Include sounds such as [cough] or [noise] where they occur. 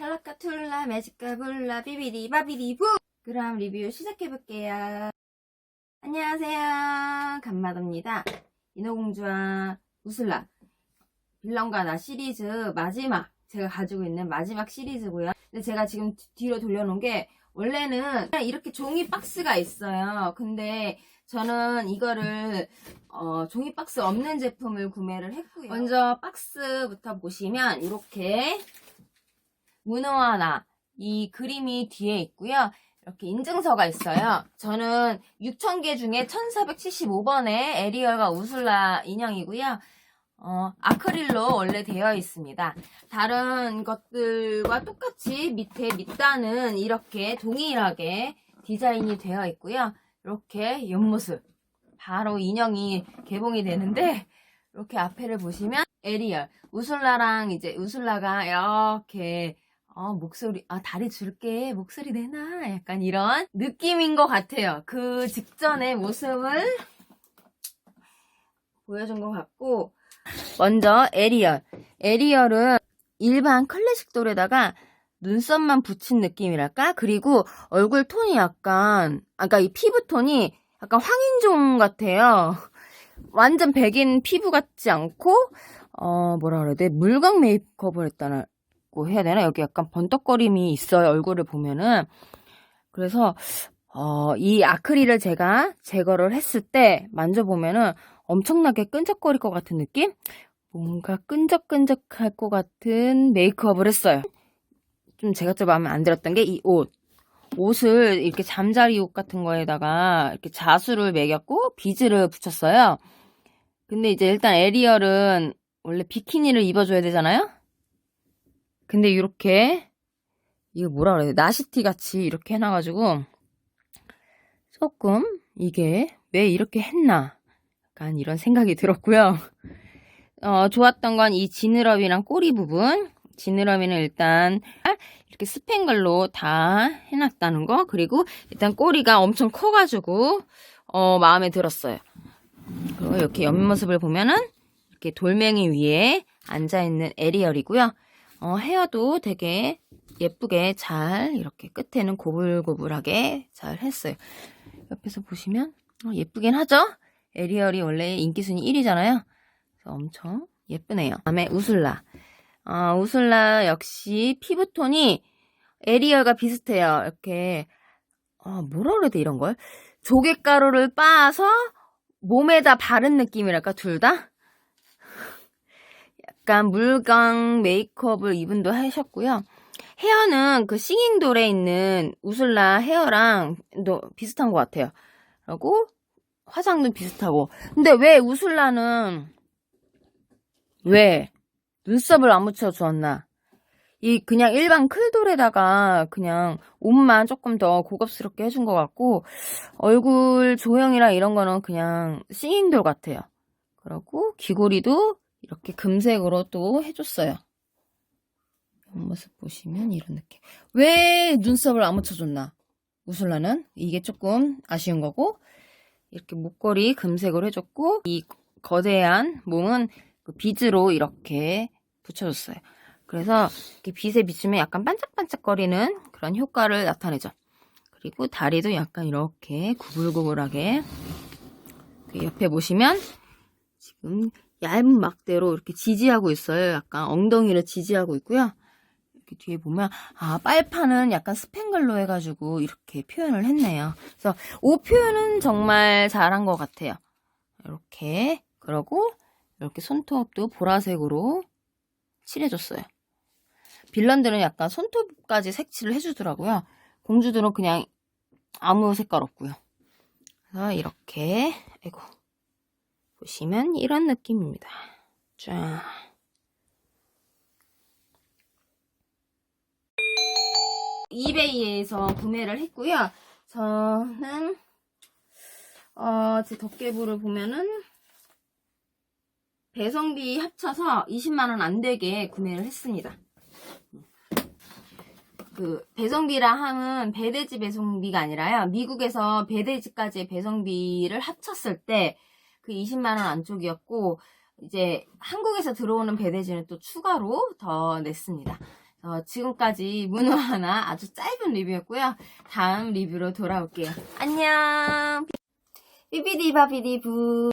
찰라카 툴라 매직카 불라 비비디 바비디 부. 그럼 리뷰 시작해볼게요. 안녕하세요. 간마도입니다. 인어공주와 우슬라. 빌런과 나 시리즈 마지막 제가 가지고 있는 마지막 시리즈고요. 근데 제가 지금 뒤- 뒤로 돌려놓은 게 원래는 이렇게 종이 박스가 있어요. 근데 저는 이거를 어, 종이 박스 없는 제품을 구매를 했고요. 먼저 박스부터 보시면 이렇게 문어와 나, 이 그림이 뒤에 있고요. 이렇게 인증서가 있어요. 저는 6,000개 중에 1475번의 에리얼과 우슬라 인형이고요. 어, 아크릴로 원래 되어 있습니다. 다른 것들과 똑같이 밑에 밑단은 이렇게 동일하게 디자인이 되어 있고요. 이렇게 옆모습. 바로 인형이 개봉이 되는데, 이렇게 앞에를 보시면 에리얼, 우슬라랑 이제 우슬라가 이렇게 어, 목소리, 아, 다리 줄게, 목소리 내놔. 약간 이런 느낌인 것 같아요. 그 직전의 모습을 보여준 것 같고, 먼저 에리얼. 에리얼은 일반 클래식 돌에다가 눈썹만 붙인 느낌이랄까? 그리고 얼굴 톤이 약간, 아까 이 피부 톤이 약간 황인종 같아요. 완전 백인 피부 같지 않고, 어, 뭐라 그래야 돼? 물광 메이크업을 했다 는, 고 해야 되나? 여기 약간 번떡거림이 있어요. 얼굴을 보면은. 그래서 어, 이 아크릴을 제가 제거를 했을 때 만져보면은 엄청나게 끈적거릴 것 같은 느낌? 뭔가 끈적끈적할 것 같은 메이크업을 했어요. 좀 제가 좀 마음에 안 들었던 게 이 옷. 옷을 이렇게 잠자리 옷 같은 거에다가 이렇게 자수를 매겼고 비즈를 붙였어요. 근데 이제 일단 에리얼은 원래 비키니를 입어줘야 되잖아요? 근데 이렇게 이거 뭐라 그래야 돼? 나시티 같이 이렇게 해놔가지고 조금 이게 왜 이렇게 했나? 약간 이런 생각이 들었고요. [laughs] 어, 좋았던 건 이 지느러미랑 꼬리 부분. 지느러미는 일단 이렇게 스팽글로 다 해놨다는 거. 그리고 일단 꼬리가 엄청 커가지고 어, 마음에 들었어요. 그리고 이렇게 옆모습을 보면은 이렇게 돌멩이 위에 앉아있는 에리얼이고요. 어, 헤어도 되게 예쁘게 잘 이렇게 끝에는 고불고불하게 잘 했어요. 옆에서 보시면 어, 예쁘긴 하죠? 에리얼이 원래 인기순위 1위잖아요. 그래서 엄청 예쁘네요. 다음에 우슬라. 어, 우슬라 역시 피부톤이 에리얼과 비슷해요. 이렇게 어, 뭐라 그래야 돼 이런 걸? 조개가루를 빻아서 몸에다 바른 느낌이랄까 둘 다? 약간 물광 메이크업을 이분도 하셨고요. 헤어는 그 싱잉돌에 있는 우슬라 헤어랑 도 비슷한 것 같아요. 그리고 화장도 비슷하고. 근데 왜 우슬라는 왜 눈썹을 안 묻혀주었나? 이 그냥 일반 클돌에다가 그냥 옷만 조금 더 고급스럽게 해준 것 같고 얼굴 조형이랑 이런 거는 그냥 싱잉돌 같아요. 그리고 귀고리도 이렇게 금색으로 또 해줬어요. 옆모습 보시면 이런 느낌. 왜 눈썹을 안 묻혀줬나? 우슬라는 이게 조금 아쉬운 거고 이렇게 목걸이 금색으로 해줬고 이 거대한 몸은 그 비즈로 이렇게 붙여줬어요. 그래서 이렇게 빛에 비추면 약간 반짝반짝거리는 그런 효과를 나타내죠. 그리고 다리도 약간 이렇게 구불구불하게 그 옆에 보시면 지금 얇은 막대로 이렇게 지지하고 있어요. 약간 엉덩이를 지지하고 있고요. 이렇게 뒤에 보면 아 빨판은 약간 스팽글로 해가지고 이렇게 표현을 했네요. 그래서 옷 표현은 정말 잘한 것 같아요. 이렇게 그러고 이렇게 손톱도 보라색으로 칠해줬어요. 빌런들은 약간 손톱까지 색칠을 해주더라고요. 공주들은 그냥 아무 색깔 없고요. 그래서 이렇게 아이고 보시면 이런 느낌입니다. 쫙. 이베이에서 구매를 했고요. 저는 어, 제 덮개부를 보면은 배송비 합쳐서 20만원 안 되게 구매를 했습니다. 그 배송비라 함은 배대지 배송비가 아니라요. 미국에서 배대지까지 배송비를 합쳤을 때 그 20만 원 안쪽이었고 이제 한국에서 들어오는 배대지는 또 추가로 더 냈습니다. 어, 지금까지 문어 하나 아주 짧은 리뷰였고요. 다음 리뷰로 돌아올게요. 안녕! 비비디 바비디 부.